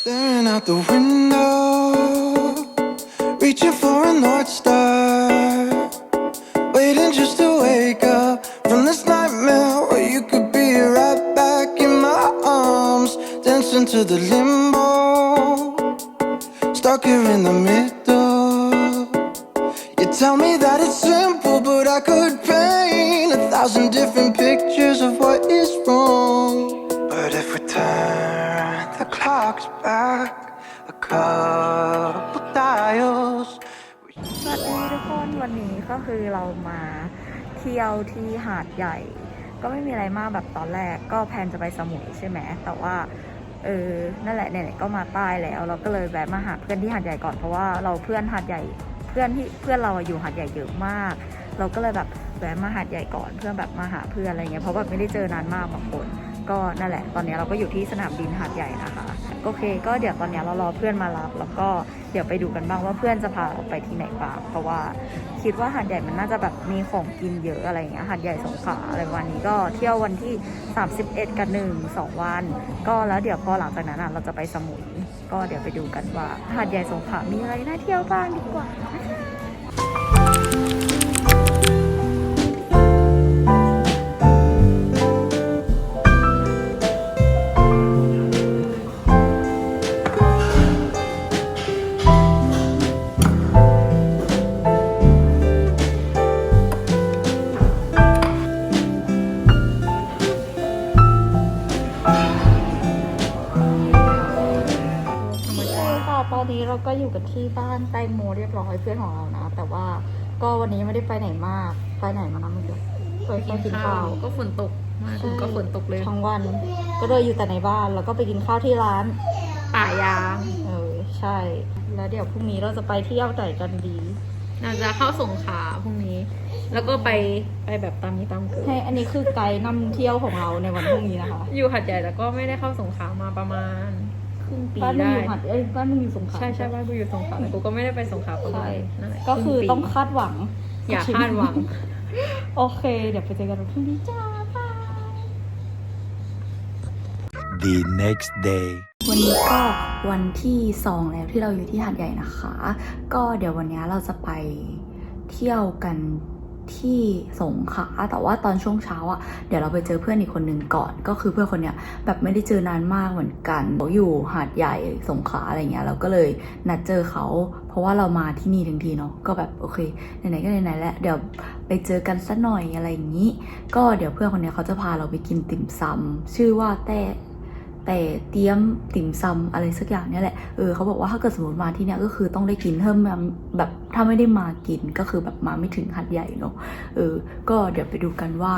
Staring out the window, reaching for a North Star. Waiting just to wake up from this nightmare where you could be right back in my arms, dancing to the limbo. Stuck here in the middle. You tell me that it's simple, but I could paint a thousand different pictures of what is wrong. มาเที่ยวที่หาดใหญ่ ก็ไม่มีอะไรมากแบบตอนแรกก็แพนจะไปสมุยใช่ไหมแต่ว่าเออนั่นแหละไหนๆก็มาใต้แล้ว เราก็เลยแวะมาหาเพื่อนที่หาดใหญ่ก่อนเพราะว่าเราเพื่อนหาดใหญ่ เพื่อนที่เพื่อนเราอะอยู่หาดใหญ่เยอะมาก เราก็เลยแบบแวะมาหาดใหญ่ก่อนเพื่อแบบมาหาเพื่อนอะไรเงี้ยเพราะแบบไม่ได้เจอนานมากบางคน ก็นั่นแหละ ตอนนี้เราก็อยู่ที่สนามบินหาดใหญ่นะคะโอเค ก็เดี๋ยวตอนนี้เรารอเพื่อนมารับ แล้วก็เดี๋ยวไปดูกันบ้างว่าเพื่อนจะพาเราไปที่ไหนบ้างเพราะว่าคิดว่าหาดใหญ่มันน่าจะแบบมีของกินเยอะอะไรอย่างเงี้ยหาดใหญ่สงขลาอะไรวันนี้ก็เที่ยววันที่ 31 กับ1 2 วัน ก็แล้วเดี๋ยวพอหลังจากนั้นเราจะไปสมุยก็เดี๋ยวไปดูกันว่าหาดใหญ่สงขลามีอะไรน่าเที่ยวบ้างดีกว่า ไม่ได้ไปไหนมาก ไปไหนมานะเมื่อกี้ไปไปกินข้าวก็ฝนตกมาถึงก็ฝนตกเลยทั้งวัน ก็เลยอยู่แต่ในบ้านแล้วก็ไปกินข้าวที่ร้าน ป่ายางเออใช่ แล้วเดี๋ยวพรุ่งนี้เราจะไปเที่ยวไหนกันดีน่าจะเข้าสงขลาพรุ่งนี้ แล้วก็ไปไปแบบตามนี้ตามเกิดให้อันนี้คือไกด์นำเที่ยวของเราในวันพรุ่งนี้นะคะ อยู่หัดใหญ่แต่ก็ไม่ได้เข้าสงขลามาประมาณครึ่งปีบ้านมึงได้อยู่หัดเอ้ยบ้านมึงอยู่สงขลาใช่ใช่บ้านกูอยู่สงขลาแต่กูก็ไม่ได้ไปสงขลาประมาใช่ณนั่นแหละก็คือรึ่ปีต้องคาดหวัง อย่าคาดหวัง โอเค เดี๋ยวไปเจอกันวันพรุ่งนี้จ้าบาย the next day. วันนี้ก็วันที่สองแล้วที่เราอยู่ที่หาดใหญ่นะคะ ก็เดี๋ยววันนี้เราจะไปเที่ยวกันที่สงขลาแต่ว่าตอนช่วงเช้าอะ่ะเดี๋ยวเราไปเจอเพื่อนอีกคนหนึ่งก่อน ก็คือเพื่อนคนเนี้ยแบบไม่ได้เจอนานมากเหมือนกันเขาอยู่หาดใหญ่สงขลาอะไรเงี้ยเราก็เลยนัดเจอเขา เพราะว่าเรามาที่นี่ทั้งทีเนาะก็แบบโอเคไหนๆก็ไหนๆแล้วเดี๋ยวไปเจอกันสักหน่อยอะไรอย่างนี้ ก็เดี๋ยวเพื่อนคนนี้เขาจะพาเราไปกินติ่มซำชื่อว่าแต่แต่เตรียมติ่มซำอะไรสักอย่างเนี่ยแหละ เออเขาบอกว่าถ้าเกิดสมมติมาที่เนี่ยก็คือต้องได้กินเพิ่มแบบถ้าไม่ได้มากินก็คือแบบมาไม่ถึงหัดใหญ่เนอะเออ ก็เดี๋ยวไปดูกันว่า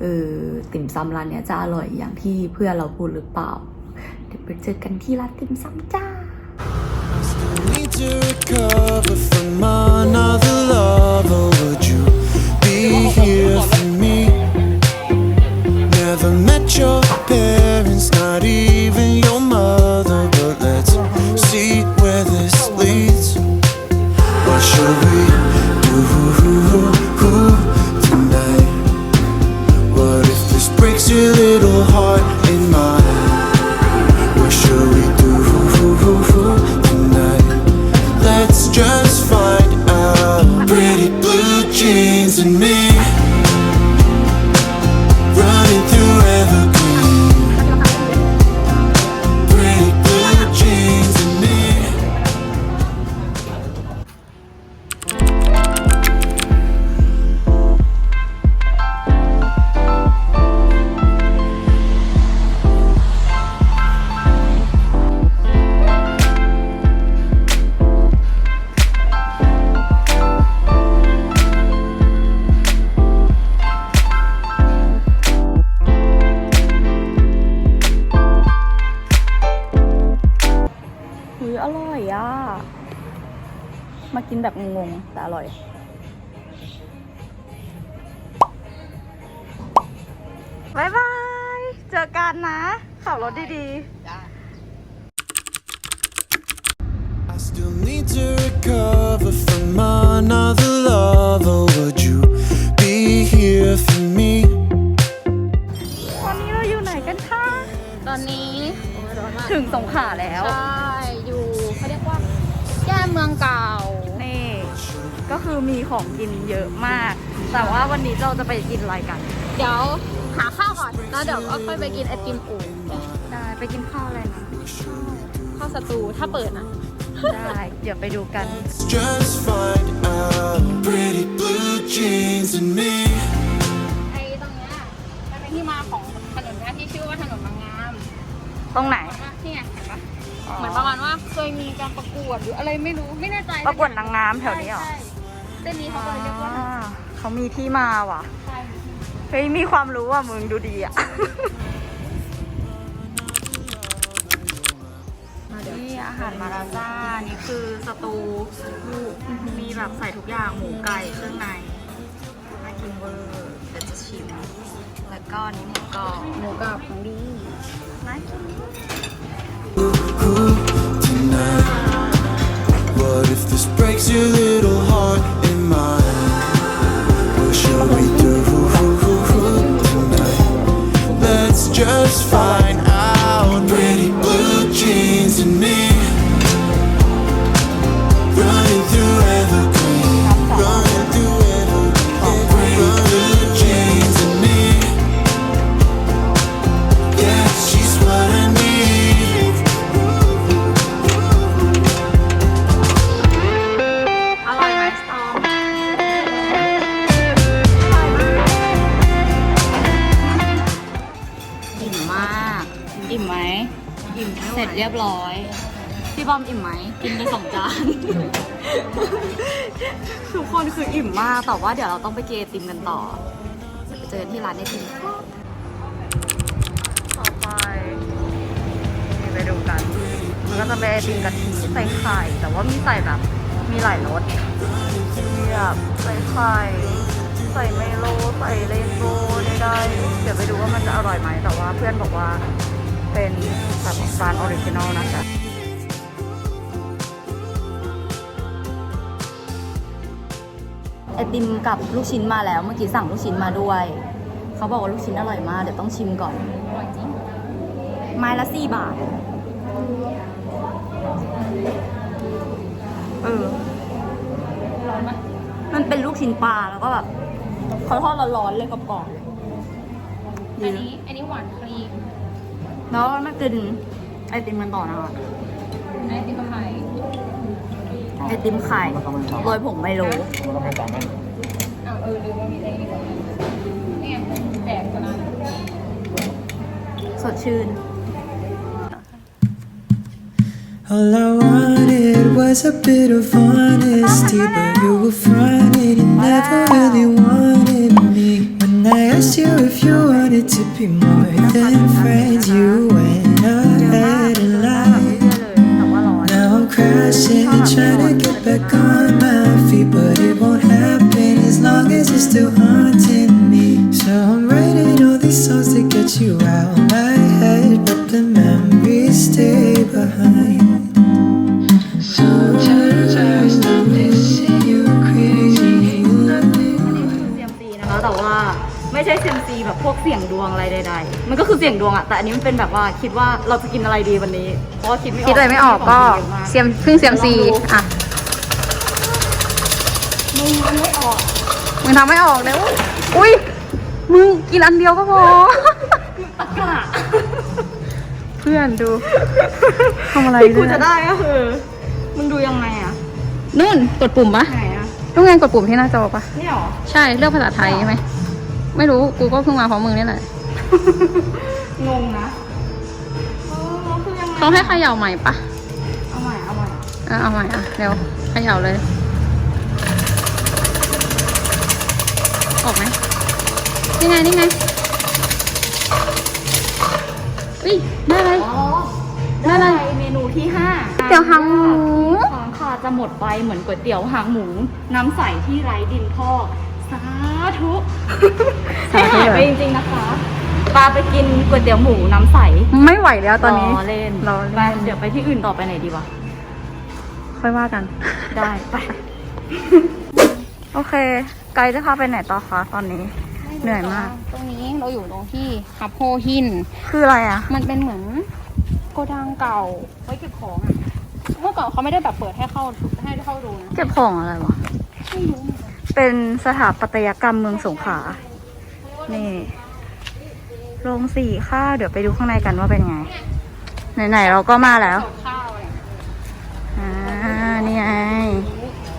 เออติ่มซำร้านเนี้ยจะอร่อยอย่างที่เพื่อนเราพูดหรือเปล่า เดี๋ยวไปเจอกันที่ร้านติ่มซำจ้า to กินแบบงงๆแต่อร่อย บายบาย เจอกันนะ ขับรถดี I still need to recover from another lover. Would you be here for me? ๆตอนนี้เราอยู่ไหนกันคะ ตอนนี้ร้อนมากถึงสงขลาแล้ว ใช่ คือมีของกินเยอะมาก แต่ว่าวันนี้เราจะไปกินอะไรกัน เดี๋ยวหาข้าวก่อน แล้วเดี๋ยวก็ค่อยไปกินไอติมอู่ได้ไปกินข้าวอะไรนะ ข้าวสตูถ้าเปิดนะ ได้เดี๋ยวไปดูกัน Just find out pretty blue jeans and me. ไอตรงเนี้ยมันเป็นที่มาของถนนเนี้ยที่ชื่อว่าถนนบางงามตรงไหนนี่ไงเห็นปะเหมือนประมาณว่าเคยมีการประกวดหรืออะไรไม่รู้ไม่แน่ใจประกวดนางงามแถวนี้เหรอใช่ เส้นนี้เขาก็เลยเรียกว่าอ่าเขามีที่มาว่ะใช่เฮ้ย มีความรู้ว่ะมึงดูดีอะ นี่อาหารมาลาจ้านี่คือสตูมีแบบใส่ทุกอย่างหมูไก่เครื่องในน่ากินเวอร์เดี๋ยวจะชิม แล้วก็นี่หมูกรอบหมูกับของดีน่ากิน tonight. What if this breaks your little heart It's fine. ร็จเรียบร้อย พี่บอมอิ่มไหม กินไปสองจาน ทุกคนคืออิ่มมาก แต่ว่าเดี๋ยวเราต้องไปเกยติมกันต่อเดี๋ยวไปเจอกันที่ร้านไอติมต่อไปนี่ไปดูกัน มันก็จะเป็นไอติมกะทิใส่ไข่ แต่ว่ามีใส่แบบ มีหลายรสมีแบบใส่ไข่ใส่เมโลใส่เรนโบว์ได้ๆเดี๋ยวไปดูว่ามันจะอร่อยไหม แต่ว่าเพื่อนบอกว่า เป็นแบบร้านออริจินอลนะคะไอติมกับลูกชิ้นมาแล้วเมื่อกี้สั่งลูกชิ้นมาด้วย เขาบอกว่าลูกชิ้นอร่อยมาก เดี๋ยวต้องชิมก่อนอร่อยจริงไม้ละสี่บาท เออร้อนไหมมันเป็นลูกชิ้นปลาแล้วก็แบบเขาทอดร้อนๆเลยกรอบๆเลยอันนี้ อันนี้หวานครีม แล้วมากินไอติมกันต่อนะคะอันนี้ติมไข่ไอติมไข่โรยผงไมโลอ้าวเออลืมว่ามีอะไรอีกนี่ไงแดกตัวนั้นสดชื่น All I wanted was a bit of honesty, but you were fronted and never really wanted me. When I asked you if you wanted to be more than friends. You went ahead and lied. Now I'm crashing, trying to get back on my feet, but it won't happen as long as you're still haunting me. So I'm writing all these songs to get you out my head, but the พวกเสี่ยงดวงอะไรใดๆ มันก็คือเสี่ยงดวงอะแต่อันนี้มันเป็นแบบว่าคิดว่าเราจะกินอะไรดีวันนี้ เพราะว่าคิดไม่ออกคิดอะไรไม่ออกก็ของกินเยอะมากเซียมพึ่งเซียมซีอะมึงมันไม่ออกมึงทำไม่ออกเลยอุ้ยมึงกินอันเดียวก็พอ ตะกะเพื่อนดูทำอะไรที่กูเนี่ยจะได้ก็คือมึงดูยังไงอะนู่นกดปุ่มปะไหนอะต้องไงกดปุ่มที่หน้าจอปะนี่หรอใช่เลือกภาษาไทยใช่ไหม ไม่รู้กูก็เพิ่งมาพร้อมมึงนี่แหละ งงนะเออแล้วคือยังไงเขาให้เขย่าใหม่ปะเอาใหม่เอาใหม่อะเอาใหม่อะเร็วเขย่าเลย ออกไหมนี่ไงนี่ไงอุ้ยได้อะไรอ๋อได้อะไรเมนูที่ห้าเตี๋ยวหางหมูของค่ะจะหมดไปเหมือนก๋วยเตี๋ยวหางหมู น้ำใสที่ไร้ดินพอกสา ธุให้หายไปจริงๆนะคะปาไปกินก๋วยเตี๋ยวหมูน้ำใสไม่ไหวแล้วตอนนี้รอเล่นรอไปเล่นเดี๋ยวไปที่อื่นต่อไปไหนดีวะ ค่อยว่ากัน ได้ไป โอเค ไกด์จะพาไปไหนต่อคะตอนนี้ เหนื่อยมาก ตรงนี้เราอยู่ตรงที่ฮับโพหิน คืออะไรอะ มันเป็นเหมือนโกดังเก่าไว้เก็บของอะเมื่อก่อนเขาไม่ได้แบบเปิดให้เข้าให้เข้าดูนะ เก็บของอะไรวะ ไม่รู้ ป็นสถาปัตยกรรมเมืองสงขลา นี่โรงสีข้าวเดี๋ยวไปดูข้างในกันว่าเป็นไง ไหนๆเราก็มาแล้ว อ่า นี่ไง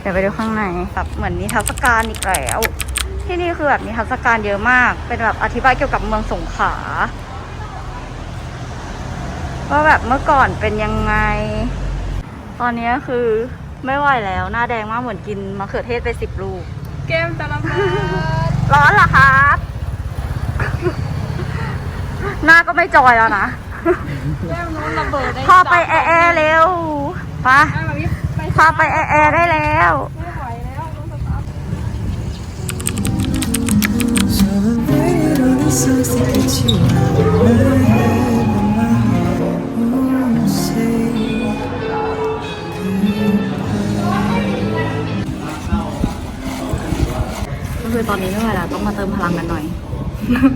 เดี๋ยวไปดูข้างในแบบเหมือนนิทรรศการอีกแล้ว ที่นี่คือแบบนิทรรศการเยอะมาก เป็นแบบอธิบายเกี่ยวกับเมืองสงขลาว่าแบบเมื่อก่อนเป็นยังไง ตอนนี้คือไม่ไหวแล้ว หน้าแดงมากเหมือนกินมะเขือเทศไปสิบลูก เกมจะระเบิดร้อนเหรอครับ หน้าก็ไม่จอยแล้วนะ แก้มนู้นระเบิดได้พาไปแอร์แอร์เร็วไปะไม่มาวิไปพาไปแอร์แอร์ได้แล้ว ไม่ไหวแล้วต้องสตาร์ท So I'm writing all these songs to get you out คือตอนนี้ไม่ไหวแล้วต้องมาเติมพลังกันหน่อย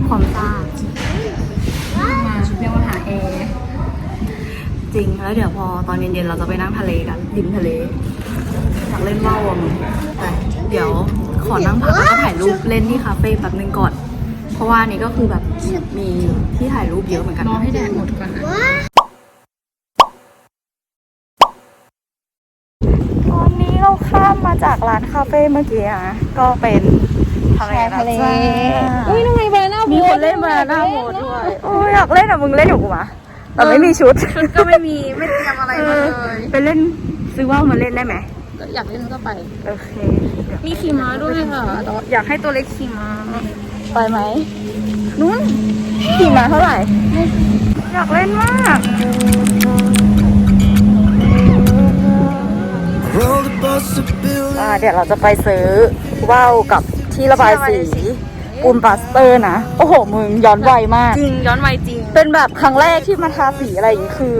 ความซ่ามาเรียกว่าหาแอร์จริง แล้วเดี๋ยวพอตอนเย็นๆเราจะไปนั่งทะเลกันริมทะเลอยากเล่นว่าวอะมึงแต่เดี๋ยวขอนั่งพักแล้วก็ถ่ายรูปเล่นที่คาเฟ่แป๊บนึงก่อน เพราะว่านี่ก็คือแบบมีที่ถ่ายรูปเยอะเหมือนกันรอนะให้แดดหมดก่อนนะตอนนี้เราข้ามมาจากร้านคาเฟ่เมื่อกี้อะก็เป็น ทะเลนะจ๊ะอุ้ยนั่งไงบานามีคนเล่นบานาน่าโบดด้วยโอ้ยอยากเล่นอะมึงเล่นอยู่กูมาแต่ไม่มีชุดชุดก็ไม่มีไม่เตรียมอะไรมาเลยไปเล่นซื้อว่าวมาเล่นได้ไหมอยากเล่นก็ไปโอเคเดี๋ยวมีขี่ม้าด้วยค่ะแต่ว่าอยากให้ตัวเล็กขี่ม้าไปไหมนู้นขี่ม้าเท่าไหร่อยากเล่นมาก Roll the bus to build อ่าเดี๋ยวเราจะไปซื้อว่าวกับ ที่ระบายสีปูนปาสเตอร์นะ โอ้โห มึงย้อนวัยมาก จริงย้อนวัยจริง เป็นแบบครั้งแรกที่มาทาสีอะไรอย่างงี้คือ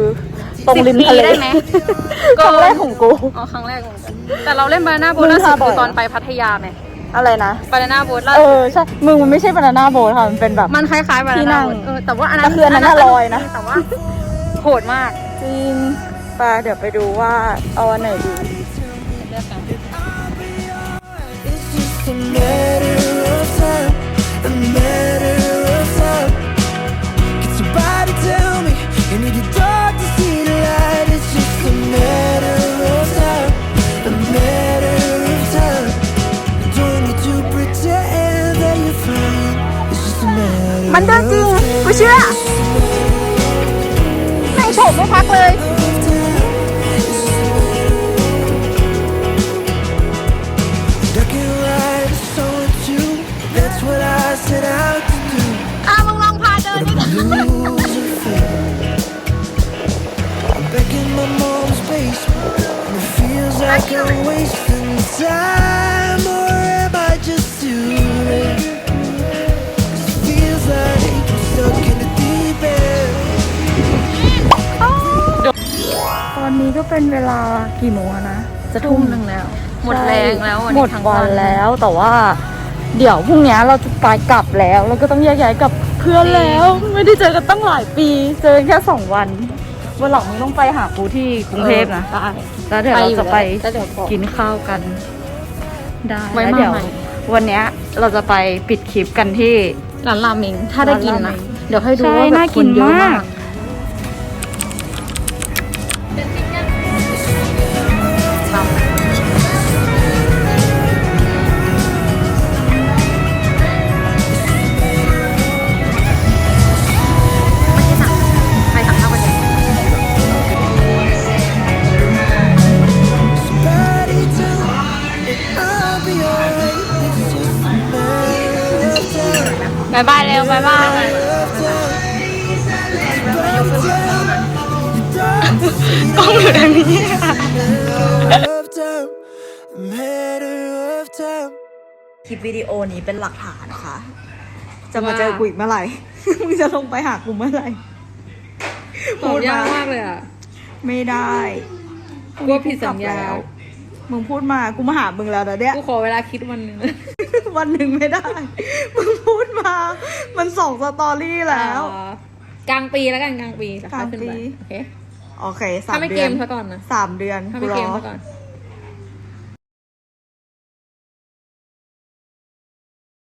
ตรงริมสิบปีทะเลได้ไหมครั้งแรกของกู อ๋อ ครั้งแรกเหมือนกันแต่เราเล่นบานาโบมึงล่าสุดทาบ่คืออยตอนเหรอไปพัทยาไหมอะไรนะบานาโบล่าเอสุดอใช่มึงมันไม่ใช่บานาน่าโบค่ะมันเป็นแบบมันคล้ายๆบาที่นานั่โบงเออแต่ว่าอันนั้แต่นคืออันนั้นน่ะลอยนะแต่ว่าโหดมากจริงไปเดี๋ยวไปดูว่าเอาอันไหนดี It's just a matter of time, a matter of time. Can somebody tell me? You need the dark to see the light. It's just a matter of time, a matter of time. Don't need to pretend that you're fine. It's just a matter มันเดินจริง กูเชื่อไม่โฉบไม่พักเลย In my mom's basement. And it feels like I'm wasting time. Or am I just too late? 'Cause it feels like I'm stuck in the deep end. ตอนนี้ก็เป็นเวลากี่โมงอะนะจะทุ่มหนึ่งแล้ว หมดแรงแล้ววันหมนี้ดทั้งวัวันนแล้วแต่ว่า เดี๋ยวพรุ่งนี้เราจะไปกลับแล้ว แล้วก็ต้องแยกย้ายกับเพื่อนแล้ว ไม่ได้เจอกันตั้งหลายปี เจอกันแค่สองวัน วันหลังมึงต้องไปหากูที่กรุงเทพนะได้แล้วเดี๋ยวเราจะไปแล้วเดี๋ยวบอก กินข้าวกัน ได้ไว้แล้วมาเดี๋ยวใหม่ วันเนี้ยเราจะไปปิดคลิปกันที่ ร้านราเมงถ้าได้กินร้านรานะ เมง เดี๋ยวให้ดูใช่ว่าแบบน่าคกินเยอะมากใคร วิดีโอนี้เป็นหลักฐานนะคะ จะมาเจอกูอีกเมื่อไหร่ มึงจะลงไปหากูเมื่อไหร่ตอบยากมากเลยอะ ไม่ได้กลัวผิดสัญญากลับแล้วมึงพูดมากูมาหามึงแล้วนะเนี่ย กูขอเวลาคิดวันหนึ่งวันหนึ่งไม่ได้ มึงพูดมา มันสองสตอรี่แล้วอ๋อกลางปีแล้วกันกลางปีแล้วค่อยขึ้นไปกลางปีโอเค โอเคสาถ้ามไม่เดืเกอนมซะก่อนนะ สามเดือนถ้าไม่กูเกรมอซะก่อน